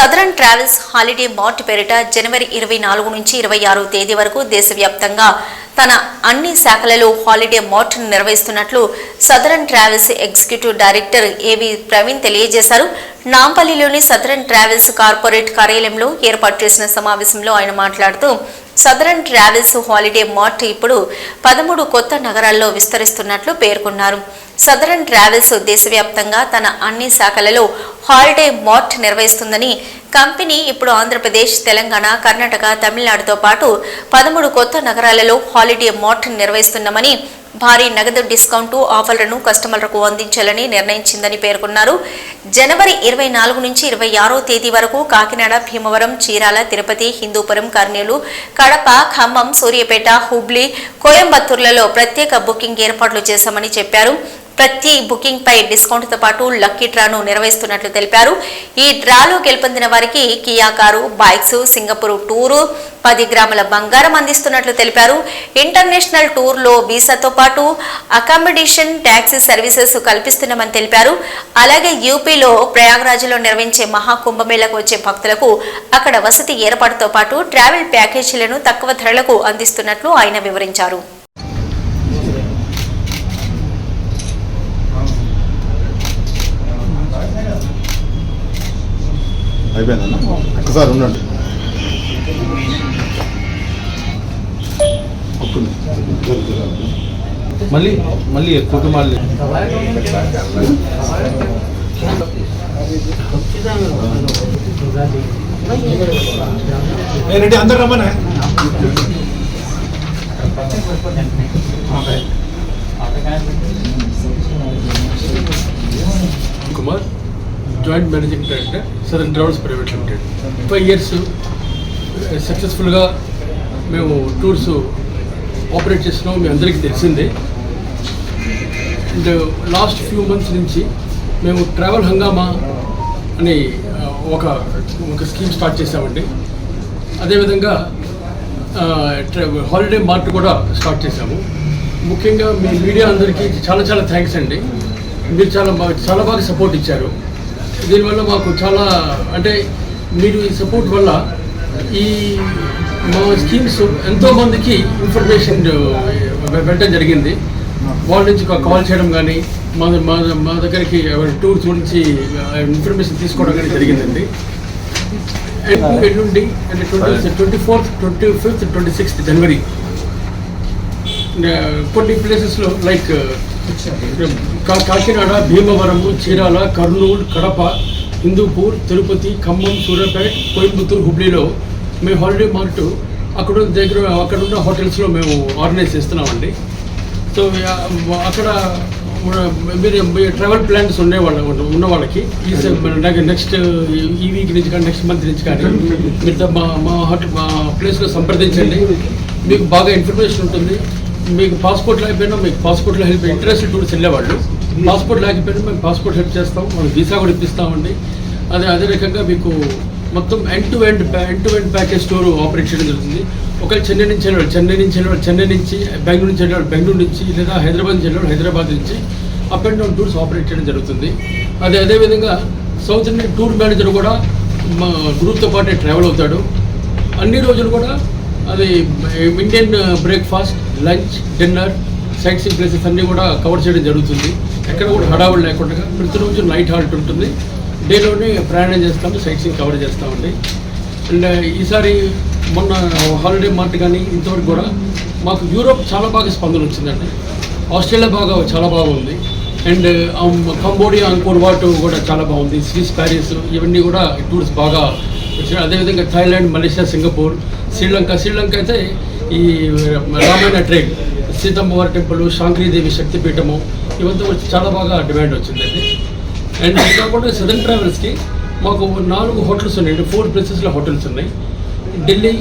Southern travels holiday mart పేరిట జనవరి ఇరవై నాలుగు నుంచి ఇరవై ఆరు తేదీ వరకు దేశవ్యాప్తంగా తన అన్ని శాఖలలో హాలిడే మార్ట్ నిర్వహిస్తున్నట్లు southern travels executive director AV Praveen తెలియజేశారు. నాంపల్లిలోని సదరన్ ట్రావెల్స్ కార్పొరేట్ కార్యాలయంలో ఏర్పాటు చేసిన సమావేశంలో ఆయన మాట్లాడుతూ సదరన్ ట్రావెల్స్ హాలిడే మార్ట్ ఇప్పుడు పదమూడు కొత్త నగరాల్లో విస్తరిస్తున్నట్లు పేర్కొన్నారు. సదరన్ ట్రావెల్స్ దేశవ్యాప్తంగా తన అన్ని శాఖలలో హాలిడే మార్ట్ నిర్వహిస్తుందని కంపెనీ ఇప్పుడు ఆంధ్రప్రదేశ్ తెలంగాణ కర్ణాటక తమిళనాడుతో పాటు పదమూడు కొత్త నగరాలలో హాలిడే మార్ట్ నిర్వహిస్తున్నామని భారీ నగదు డిస్కౌంట్ ఆఫర్లను కస్టమర్లకు అందించాలని నిర్ణయించిందని పేర్కొన్నారు. జనవరి ఇరవై నాలుగు నుంచి ఇరవై ఆరో తేదీ వరకు కాకినాడ భీమవరం చీరాల తిరుపతి హిందూపురం కర్నూలు కడప ఖమ్మం సూర్యాపేట హుబ్లీ కోయంబత్తూర్లలో ప్రత్యేక బుకింగ్ ఏర్పాట్లు చేశామని చెప్పారు. ప్రతి బుకింగ్ పై డిస్కౌంట్తో పాటు లక్కీ డ్రాను నిర్వహిస్తున్నట్లు తెలిపారు. ఈ డ్రాలో గెలుపొందిన వారికి Kia car bikes Singapore tour పది గ్రాముల బంగారం అందిస్తున్నట్లు తెలిపారు. ఇంటర్నేషనల్ టూర్లో వీసాతో పాటు అకామిడేషన్ ట్యాక్సీ సర్వీసెస్ కల్పిస్తున్నామని తెలిపారు. అలాగే యూపీలో ప్రయాగ్రాజ్లో నిర్వహించే మహాకుంభమేళకు వచ్చే భక్తులకు అక్కడ వసతి ఏర్పాటుతో పాటు ట్రావెల్ ప్యాకేజీలను తక్కువ ధరలకు అందిస్తున్నట్లు ఆయన వివరించారు. అయిపోయిందన్న? ఒక్కసారి ఉండండి. మళ్ళీ మళ్ళీ కుటుంబాలు రెడ్డి అందరు రమ్మనే? Kumar? Joint managing director southern travels private limited five years సక్సెస్ఫుల్గా మేము టూర్స్ ఆపరేట్ చేస్తున్నాం మీ అందరికీ తెలిసిందే. అండ్ లాస్ట్ ఫ్యూ మంత్స్ నుంచి మేము ట్రావెల్ హంగామా అని ఒక ఒక స్కీమ్ స్టార్ట్ చేసామండి అదేవిధంగా హాలిడే మార్ట్ కూడా స్టార్ట్ చేశాము. ముఖ్యంగా మీ మీడియా అందరికీ చాలా చాలా థ్యాంక్స్ అండి. మీరు చాలా బాగా చాలా బాగా సపోర్ట్ ఇచ్చారు. దీనివల్ల మాకు చాలా అంటే మీరు ఈ సపోర్ట్ వల్ల ఈ మా స్కీమ్స్ ఎంతోమందికి ఇన్ఫర్మేషన్ వెళ్ళడం జరిగింది. వాళ్ళ నుంచి కాల్ చేయడం కానీ మా మా దగ్గరికి టూర్స్ గురించి ఇన్ఫర్మేషన్ తీసుకోవడం కానీ జరిగిందండి. ఎల్లు- ఎల్లుండి అంటే twenty twenty fourth twenty fifth twenty sixth జనవరి కొన్ని ప్లేసెస్లో లైక్ కాకినాడ భీమవరము చీరాల కర్నూలు కడప హిందూపూర్ తిరుపతి ఖమ్మం సూర్యాపేట కోయంబత్తూరు హుబ్లీలో మేము హాలిడే మార్ట్ అక్కడ దగ్గర అక్కడ ఉన్న హోటల్స్లో మేము ఆర్గనైజ్ చేస్తున్నామండి. సో అక్కడ మీరు ట్రావెల్ ప్లాన్స్ ఉండే వాళ్ళ ఉన్న వాళ్ళకి ఈ నెక్స్ట్ ఈ వీక్ నుంచి కానీ నెక్స్ట్ మంత్ నుంచి కానీ మీరు మా హోటల్ మా ప్లేస్లో సంప్రదించండి. మీకు బాగా ఇన్ఫర్మేషన్ ఉంటుంది. మీకు పాస్పోర్ట్ లేకపోయినా మీకు పాస్పోర్ట్లో హెల్ప్ ఇంట్రెస్ట్ టూర్స్ వెళ్ళేవాళ్ళు పాస్పోర్ట్ లేకపోయినా మేము పాస్పోర్ట్ హెల్ప్ చేస్తాం మనం వీసా కూడా ఇప్పిస్తామండి. అదే అదే రకంగా మీకు మొత్తం end to end end to end package store operate చేయడం జరుగుతుంది. ఒకవేళ చెన్నై నుంచి వెళ్ళాడు చెన్నై నుంచి వెళ్ళాడు చెన్నై నుంచి బెంగళూరు నుంచి వెళ్ళాడు బెంగళూరు నుంచి లేదా హైదరాబాద్ నుంచి వెళ్ళాడు హైదరాబాద్ నుంచి up and down tours operate చేయడం జరుగుతుంది. అదే అదేవిధంగా సౌత్ ఇండియన్ టూర్ మేనేజర్ కూడా మా గ్రూప్తో పాటే ట్రావెల్ అవుతాడు. అన్ని రోజులు కూడా అది Indian breakfast lunch dinner sight seen places అన్నీ కూడా కవర్ చేయడం జరుగుతుంది. ఎక్కడ కూడా హడావుడు లేకుండా ప్రతిరోజు నైట్ హాల్ట్ ఉంటుంది. డేలోనే ప్రయాణం చేస్తాము సైట్ సీన్ కవర్ చేస్తామండి. అండ్ ఈసారి మొన్న హాలిడే మార్ట్ కానీ ఇంతవరకు కూడా మాకు యూరోప్ చాలా బాగా స్పందన వచ్చిందండి. ఆస్ట్రేలియా బాగా చాలా బాగుంది అండ్ కంబోడియా అంకోర్ వాట్ కూడా చాలా బాగుంది. స్విస్ ప్యారిస్ ఇవన్నీ కూడా టూర్స్ బాగా వచ్చినాయి. అదేవిధంగా Thailand Malaysia Singapore Sri Lanka Sri Lanka అయితే ఈ రామాయణ ట్రైన్ సీతమ్మవారి టెంపుల్ శాంక్రీదేవి శక్తిపీఠము ఇవంతా వచ్చి చాలా బాగా డిమాండ్ వచ్చిందండి అండ్. ఇది కాకుండా సదన్ ట్రావెల్స్కి మాకు నాలుగు హోటల్స్ ఉన్నాయండి ఫోర్ ప్లేసెస్లో హోటల్స్ ఉన్నాయి. ఢిల్లీ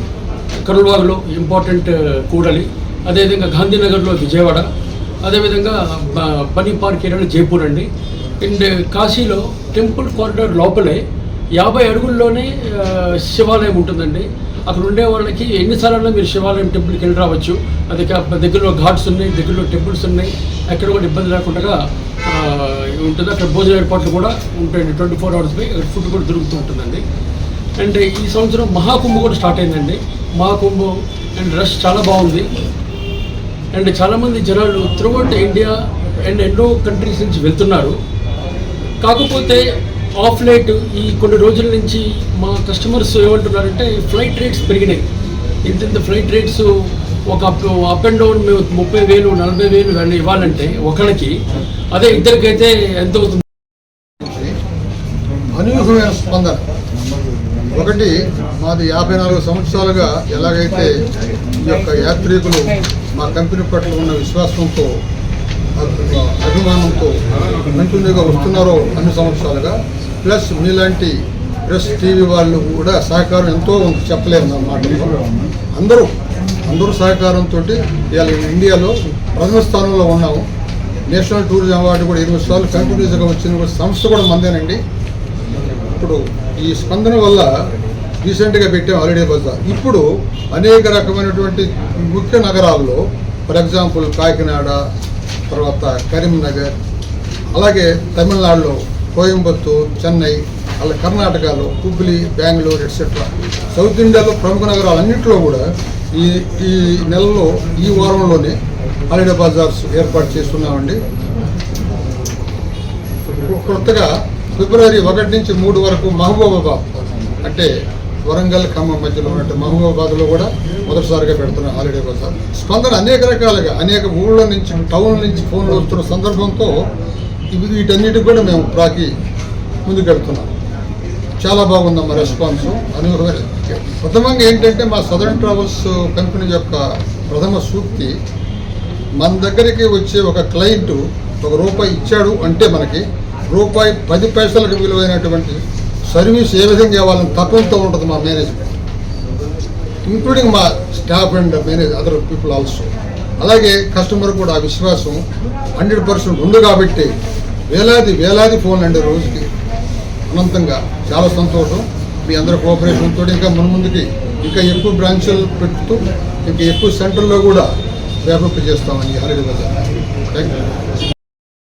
కరువాగ్లో ఇంపార్టెంట్ కూడలి అదేవిధంగా గాంధీనగర్లో విజయవాడ అదేవిధంగా పని బనీ పార్క్ ఏరియాలో జైపూర్ అండి. అండ్ కాశీలో టెంపుల్ కారిడార్ లోపలే యాభై అడుగుల్లోనే శివాలయం ఉంటుందండి. అక్కడ ఉండే వాళ్ళకి ఎన్నిసార్లు మీరు శివాలయం టెంపుల్కి వెళ్ళి రావచ్చు. అది దగ్గరలో ఘాట్స్ ఉన్నాయి దగ్గరలో టెంపుల్స్ ఉన్నాయి. ఎక్కడ కూడా ఇబ్బంది లేకుండా ఉంటుంది. అక్కడ భోజన ఏర్పాట్లు కూడా ఉంటాయండి. ట్వంటీ ఫోర్ అవర్స్ పై ఫుడ్ కూడా దొరుకుతూ ఉంటుందండి. అండ్ ఈ సంవత్సరం మహాకుంభ కూడా స్టార్ట్ అయిందండి. మహాకుంభం అండ్ రష్ చాలా బాగుంది. అండ్ చాలామంది జనాలు త్రూఅవుట్ ఇండియా అండ్ ఎన్నో కంట్రీస్ నుంచి వెళ్తున్నారు. కాకపోతే ఆఫ్ లైట్ ఈ కొన్ని రోజుల నుంచి మా కస్టమర్స్ ఏమంటున్నారంటే ఫ్లైట్ రేట్స్ పెరిగినాయి. ఇంత ఇంత ఫ్లైట్ రేట్స్ ఒక అప్ అండ్ డౌన్ మేము ముప్పై వేలు నలభై వేలు కానీ ఇవ్వాలంటే ఒకరికి అదే ఇద్దరికైతే ఎంత అవుతుంది? అనూహ్యమైన స్పందన. ఒకటి మాది యాభై నాలుగు సంవత్సరాలుగా ఎలాగైతే ఈ యొక్క యాత్రికులు మా కంపెనీ పట్ల ఉన్న విశ్వాసంతో అభిమానంతో కంటిన్యూగా వస్తున్నారో అన్ని సంవత్సరాలుగా. ప్లస్ మీలాంటి ప్రెస్ టీవీ వాళ్ళు కూడా సహకారం ఎంతో ఉంది చెప్పలేము అన్నమాట అందరూ అందరూ సహకారంతో ఇవాళ ఇండియాలో ప్రథమ స్థానంలో ఉన్నాము. నేషనల్ టూరిజం అవార్డు కూడా ఇరవై సార్లు కంటిన్యూస్గా వచ్చిన సంస్థ కూడా మందేనండి ఇప్పుడు ఈ స్పందన వల్ల రీసెంట్గా పెట్టాం హాలిడే బజార్. ఇప్పుడు అనేక రకమైనటువంటి ముఖ్య నగరాల్లో ఫర్ ఎగ్జాంపుల్ కాకినాడ తర్వాత కరీంనగర్ అలాగే తమిళనాడులో కోయంబత్తూర్ చెన్నై అలా కర్ణాటకలో హుబ్లీ బెంగళూరు ఎట్సెట్రా సౌత్ ఇండియాలో ప్రముఖ నగరాలన్నింటిలో కూడా ఈ ఈ నెలలో ఈ వారంలోనే హాలిడే బజార్స్ ఏర్పాటు చేస్తున్నామండి. కొత్తగా ఫిబ్రవరి ఒకటి నుంచి మూడు వరకు మహబూబాబాద్ అంటే వరంగల్ ఖమ్మం మధ్యలో ఉన్నట్టు మహబూబాబాద్లో కూడా మొదటిసారిగా పెడుతున్నాం హాలిడే బజార్ స్పందన అనేక రకాలుగా అనేక ఊళ్ళ నుంచి టౌన్ నుంచి ఫోన్లు వస్తున్న సందర్భంతో ఇవి వీటన్నిటికి కూడా మేము ప్రాకి ముందుకెడుతున్నాం చాలా బాగుందమ్మా రెస్పాన్స్. అనుగుణమైన ప్రథమంగా ఏంటంటే మా సదరన్ ట్రావెల్స్ కంపెనీ యొక్క ప్రథమ సూక్తి మన దగ్గరికి వచ్చే ఒక క్లయింట్ ఒక రూపాయి ఇచ్చాడు అంటే మనకి రూపాయి పది పైసలకు విలువైనటువంటి సర్వీస్ ఏ విధంగా ఇవ్వాలని తపంతో ఉంటుంది మా మేనేజ్మెంట్ ఇంక్లూడింగ్ మా staff and manage other people also అలాగే కస్టమర్ కూడా ఆ విశ్వాసం హండ్రెడ్ పర్సెంట్ ఉంది కాబట్టి వేలాది వేలాది ఫోన్లు అండి రోజుకి. అనంతంగా చాలా సంతోషం. మీ అందరి కోఆపరేషన్తో ఇంకా మన ముందుకి ఇంకా ఎక్కువ బ్రాంచ్లు పెడుతూ ఇంకా ఎక్కువ సెంటర్లో కూడా వ్యాపింపజేస్తామని చేస్తామని బజార్ థ్యాంక్ యూ